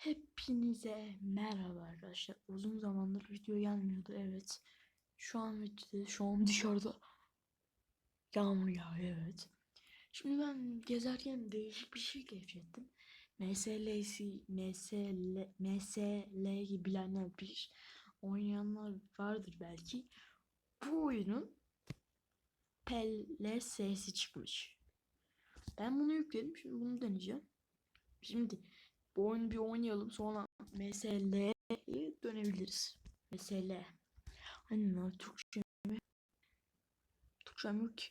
Hepinize merhaba arkadaşlar. Uzun zamandır video gelmiyordu. Evet. Şu an videoda, şu an dışarıda yağmur yağıyor. Evet. Şimdi ben gezerken değişik bir şey keşfettim. MSL'si, MSL, MSL'yi bilenler bilir. Oynayanlar vardır belki. Bu oyunun PLS'si çıkmış. Ben bunu yükledim. Şimdi bunu deneyeceğim. Şimdi bu oyunu bir oynayalım sonra MSL'ye dönebiliriz. MSL. Hani lan Türkçe mi? Türkçem yok ki.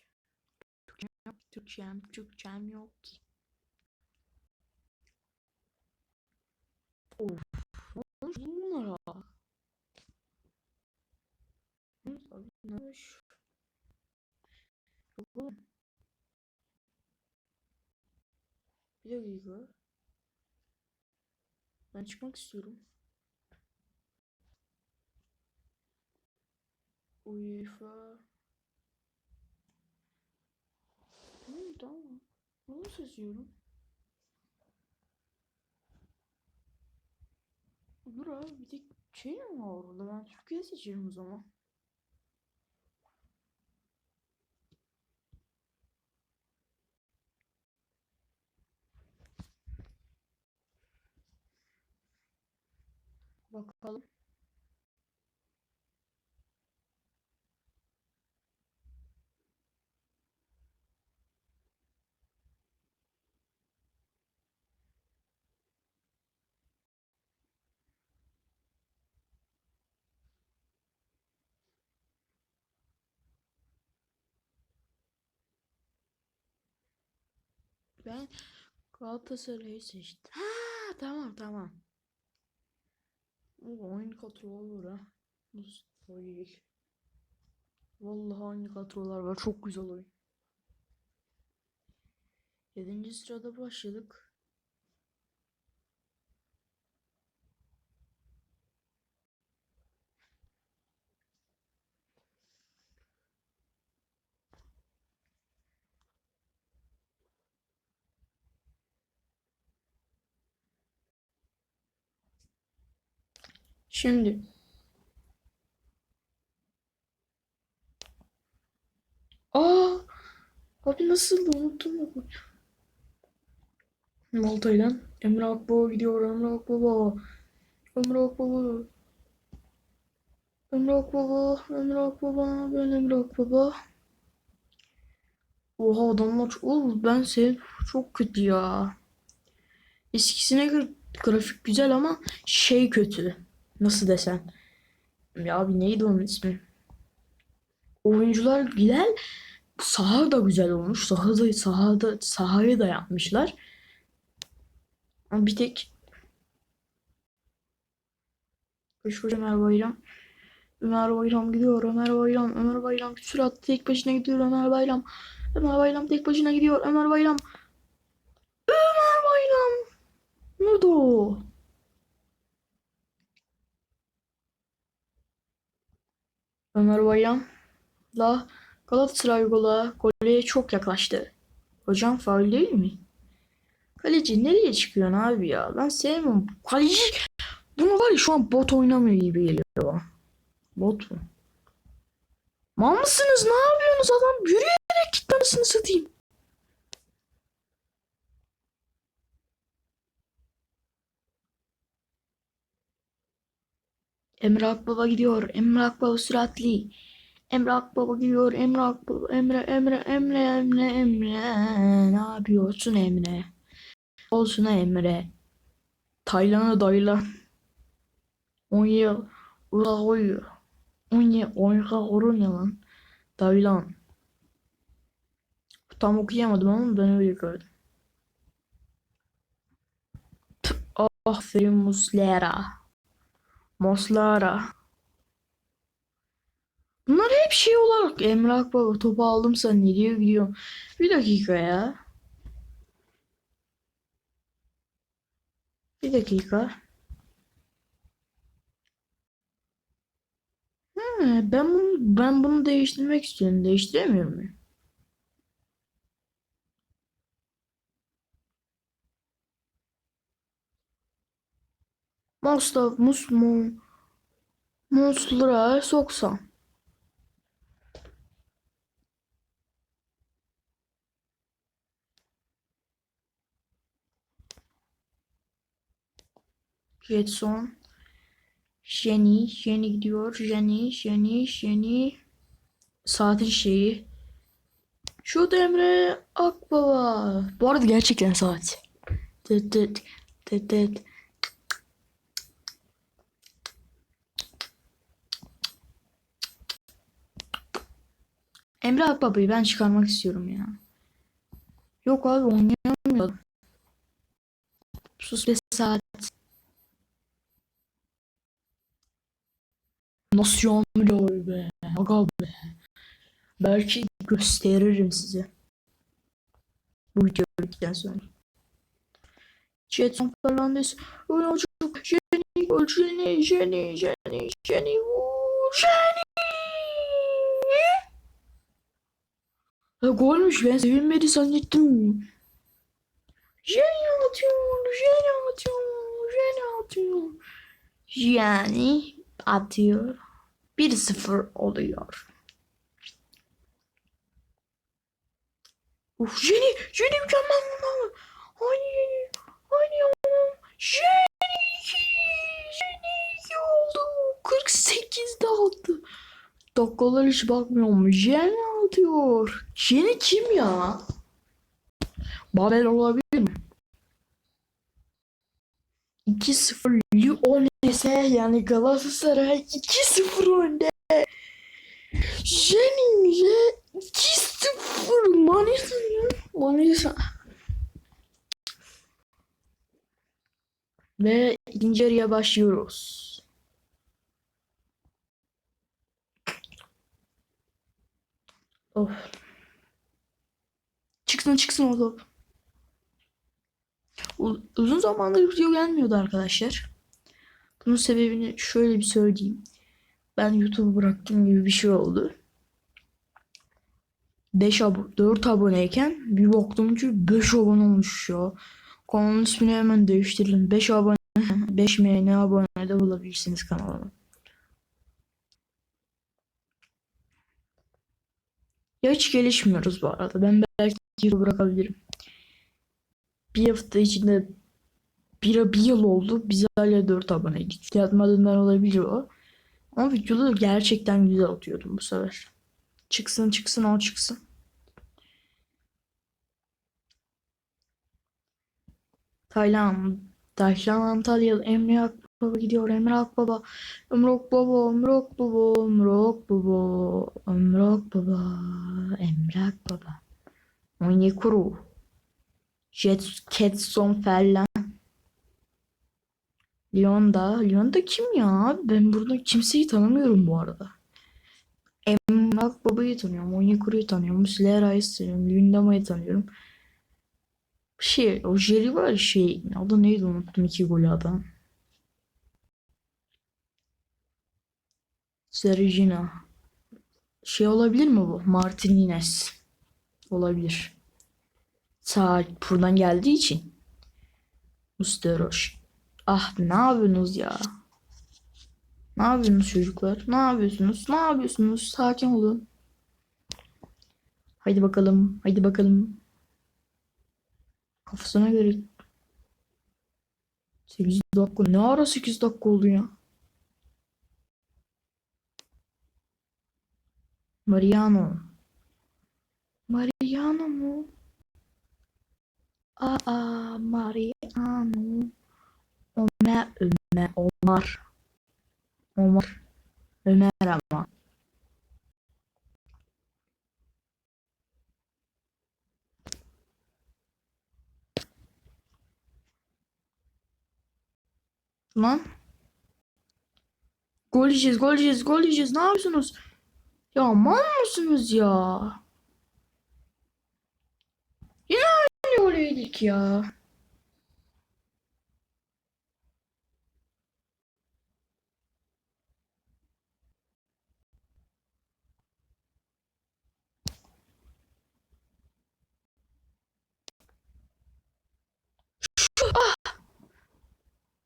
Türkçem yok. Türkçem, Türkçem yok ki. Of. Ne olmuş bunlara? Ne olmuş? Bir dakika. Ben çıkmak istiyorum. UEFA. Tamam tamam. Bunu seçiyorum. Dur abi bir tek şey mi var orada? Ben Türkiye seçerim o zaman. Bakalım. Ben Galatasaray'ı seçtim. Ha tamam tamam. O aynı kadrolar var ha. Nasıl değil. Vallahi aynı kadrolar var. Çok güzel oyun. Yedinci sırada başladık. Şimdi Aa, abi nasıldı unuttum bak. Malta'yla Emre Akbaba gidiyor Emre Akbaba. Emre Akbaba. Emre Akbaba. Emre Akbaba. Ben Emre Akbaba. Oha adamlar oğlum ben sev çok kötü ya. Eskisine göre grafik güzel ama şey kötü. Nasıl desem. Ya abi neydi onun ismi? Oyuncular güzel. Saha da güzel olmuş. Sahada, sahada, sahayı da yapmışlar. Ama bir tek Koşkoca Ömer Bayram. Ömer Bayram gidiyor. Ömer Bayram. Ömer Bayram sürat tek başına gidiyor. Ömer Bayram. Ömer Bayram tek başına gidiyor. Ömer Bayram. Ömer Bayram. Nerede Ömer Bayram. La Galatasaray gola, goleye çok yaklaştı. Hocam faul değil mi? Kaleci nereye çıkıyorsun abi ya? Ben sevmem. Kaleci bunu var ya şu an bot oynamıyor gibi geliyor bana. Bot mu? Mal mısınız? Ne yapıyorsunuz adam? Yürüyerek git anasını satayım. Emre Akbaba gidiyor. Emre Akbaba süratli. Emre Akbaba gidiyor. Emre Akbaba. Emre, Emre, Emre, Emre, Emre. Ne yapıyorsun Emre? Olsun Emre. Taylan'a daylan. Onya ula oyu. Onya oyka oru ne lan? Daylan. Tam okuyamadım ama ben öyle gördüm. Aferin Muslera. Moslara. Bunlar hep şey olarak Emre Akbaba topu aldım sen nereye gidiyorsun? Bir dakika ya. Bir dakika. He, ben bunu ben bunu değiştirmek istiyorum. Değiştiremiyor muyum? Mustafa Musmu Muslera soksam. Jetson. Jenny. Jenny gidiyor. Jenny. Jenny. Jenny. Saatin şeyi. Şu Emre Akbaba. Bu arada gerçekten saat. Tıt tıt tıt tıt. Emre Akbaba'yı ben çıkarmak istiyorum ya. Yok abi oynayamıyorum. Sus be saat. Nasıl yanmıyor be? Aga be. Belki gösteririm size. Bu videodan sonra. Jetson Fernandez. Öyle çocuk. Jenny. Jenny. Jenny. Jenny. Jenny. Jenny. Ya golmüş ben sevinmedi zannettim. Jenny atıyor. Jenny atıyor. Jenny atıyor. Yani atıyor. 1-0 oluyor. Uf Jenny, Jenny mükemmel bunlar. Hayır, hayır. Jenny 2, Jenny 2 oldu. 48 aldı. Dakikalar hiç bakmıyorum. Jenny atıyor. Jenny kim ya? Babel olabilir mi? 2-0 Lyonese yani Galatasaray 2-0 önde. Jenny'ye 2-0 Manisa. Manisa. Ve ikinci yarıya başlıyoruz. Of. Çıksın çıksın o top. Uzun zamandır video gelmiyordu arkadaşlar. Bunun sebebini şöyle bir söyleyeyim. Ben YouTube'u bıraktım gibi bir şey oldu. 5 abo 4 aboneyken bir baktım ki 5 abone olmuş ya. Kanalın ismini hemen değiştirdim. 5 abone 5 MN abone de bulabilirsiniz kanalıma. Ya hiç gelişmiyoruz bu arada. Ben belki YouTube bırakabilirim. Bir hafta içinde bir, bir yıl oldu. Biz hala 4 aboneydik. Yatmadığından olabilir o. Ama videoları gerçekten güzel atıyordum bu sefer. Çıksın çıksın o çıksın. Taylan. Taylan Antalya. Emre Akbaba gidiyor. Emre Akbaba. Emre Akbaba. Emre Akbaba. Emre Akbaba. Emre Akbaba. Emre Akbaba. Onyekuru. Jet Ketson Ferlan. Lyon'da. Lyon'da kim ya? Ben burada kimseyi tanımıyorum bu arada. Emre Akbaba'yı tanıyorum. Onyekuru'yu tanıyorum. Muslera'yı tanıyorum. Lündama'yı tanıyorum. Şey, o Jerry var şey. Adı neydi unuttum iki golü adam. Sergina. Şey olabilir mi bu? Martinez. Olabilir. Sağ buradan geldiği için. Musteroş. Ah ne yapıyorsunuz ya? Ne yapıyorsunuz çocuklar? Ne yapıyorsunuz? Ne yapıyorsunuz? Sakin olun. Haydi bakalım. Haydi bakalım. Kafasına göre 8 dakika. Ne ara 8 dakika oldu ya? Mariano. Mariano mu? Aa Mariano. Ömer, Ömer, Omar. Omar. Ömer ama. Lan. Gol yiyeceğiz, gol yiyeceğiz, gol yiyeceğiz. Ne yapıyorsunuz? Ya mal mısınız ya? Yine aynı yedik ya.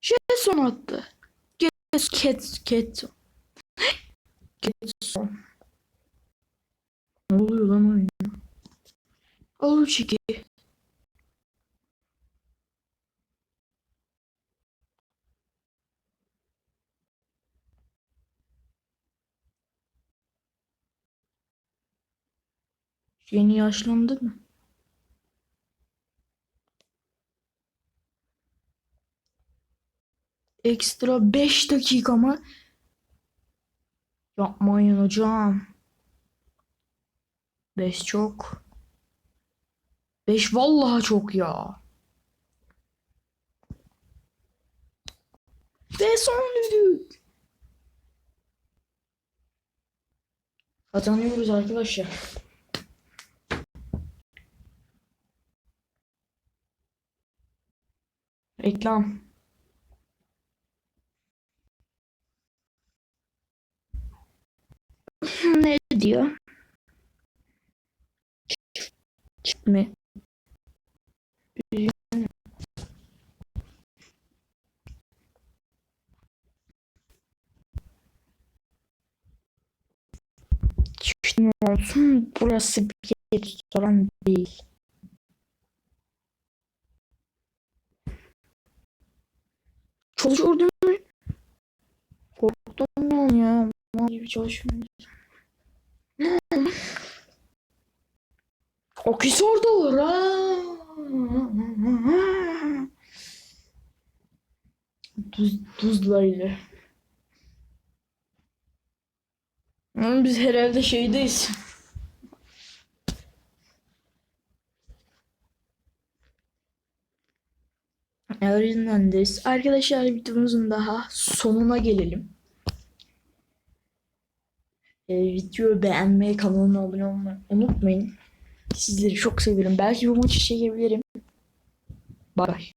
Jetson attı. Get, ket, ket. Ne oluyor lan oyuna? Al çeki. Yeni yaşlandı mı? Ekstra 5 dakika mı? Yapmayın hocam. 5 çok. 5 vallahi çok ya. Ve son düdük. Kazanıyoruz arkadaşlar. Reklam. ne diyor? Mi? Mi olsun? Burası bir restoran değil. Çalışıyordum. Korktum ben ya. Mal gibi çalışmıyorum. Akisar da var ha. Tuz, tuzla ile. Ama Biz herhalde şeydeyiz. Öğrenendeyiz. Arkadaşlar videomuzun daha sonuna gelelim. Ee, videoyu beğenmeyi, kanalıma abone olmayı unutmayın. Sizleri çok seviyorum. Belki bu maçı çekebilirim. Bye.